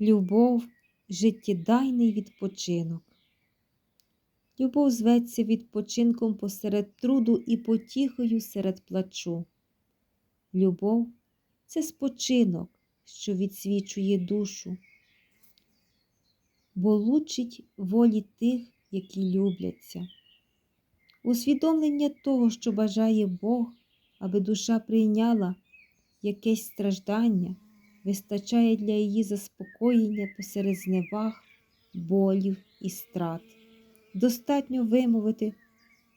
Любов життєдайний відпочинок. Любов зветься відпочинком посеред труду і потіхою серед плачу. Любов це спочинок, що відсвічує душу, бо лучить волі тих, які любляться. Усвідомлення того, що бажає Бог, аби душа прийняла якесь страждання, вистачає для її заспокоєння посеред зневаг, болів і страт. Достатньо вимовити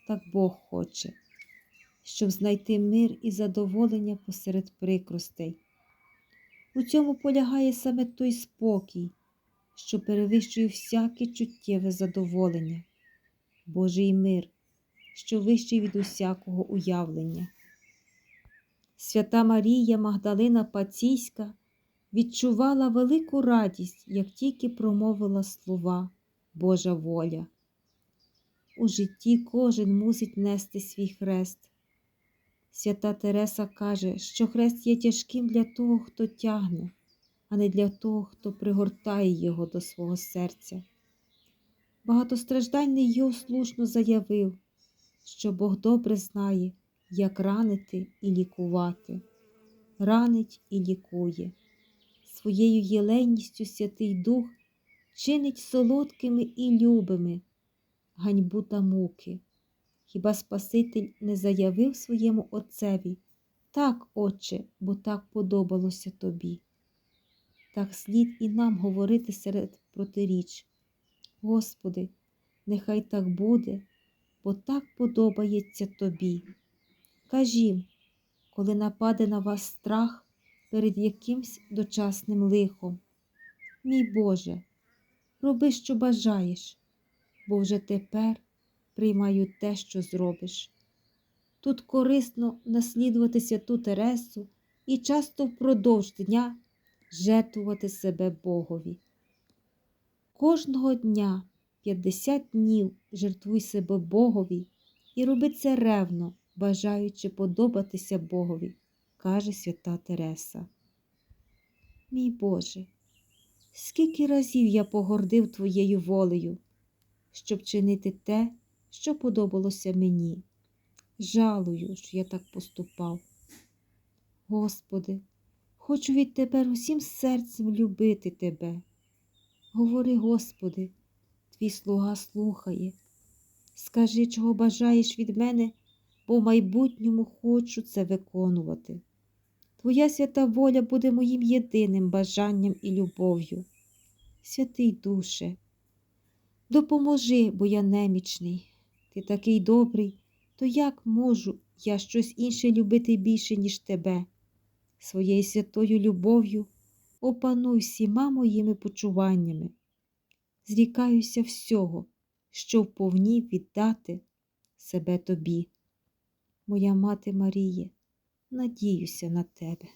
так Бог хоче, щоб знайти мир і задоволення посеред прикростей. У цьому полягає саме той спокій, що перевищує всяке чуттєве задоволення, Божий мир, що вищий від усякого уявлення. Свята Марія Магдалина Паційська відчувала велику радість, як тільки промовила слова Божа воля. У житті кожен мусить нести свій хрест. Свята Тереса каже, що хрест є тяжким для того, хто тягне, а не для того, хто пригортає його до свого серця. Багатостраждальний Йов слушно заявив, що Бог добре знає, як ранити і лікувати, ранить і лікує. Своєю єленністю Святий Дух чинить солодкими і любими ганьбу та муки. Хіба Спаситель не заявив своєму Отцеві так, Отче, бо так подобалося тобі. Так слід і нам говорити серед протиріч. Господи, нехай так буде, бо так подобається тобі. Кажім, коли нападе на вас страх перед якимсь дочасним лихом. Мій Боже, роби, що бажаєш, бо вже тепер приймаю те, що зробиш. Тут корисно наслідувати святу Тересу і часто впродовж дня жертвувати себе Богові. Кожного дня 50 днів жертвуй себе Богові і роби це ревно, бажаючи подобатися Богові, каже свята Тереса. Мій Боже, скільки разів я погордив Твоєю волею, щоб чинити те, що подобалося мені. Жалую, що я так поступав. Господи, хочу відтепер усім серцем любити Тебе. Говори, Господи, твій слуга слухає. Скажи, чого бажаєш від мене, бо в майбутньому хочу це виконувати. Твоя свята воля буде моїм єдиним бажанням і любов'ю. Святий Душе, допоможи, бо я немічний. Ти такий добрий, то як можу я щось інше любити більше, ніж тебе? Своєю святою любов'ю опануй всіма моїми почуваннями. Зрікаюся всього, що вповні віддати себе тобі. Моя мати Маріє, надіюся на тебе.